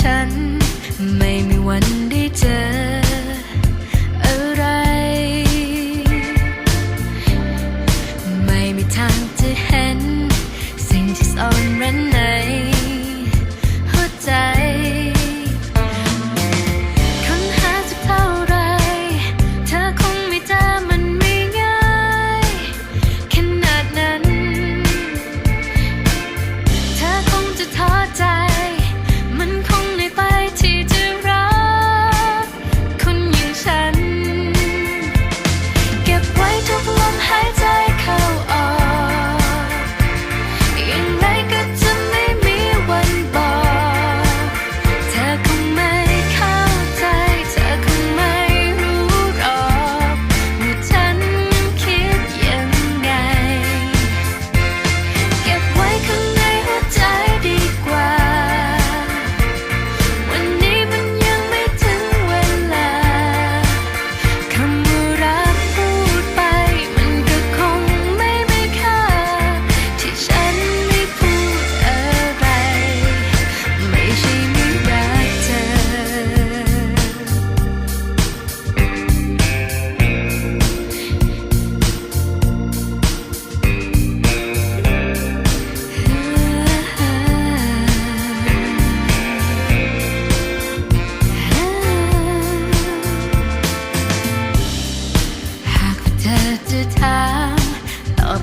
ฉัน ไม่มีวันได้เจอ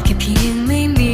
keep you made me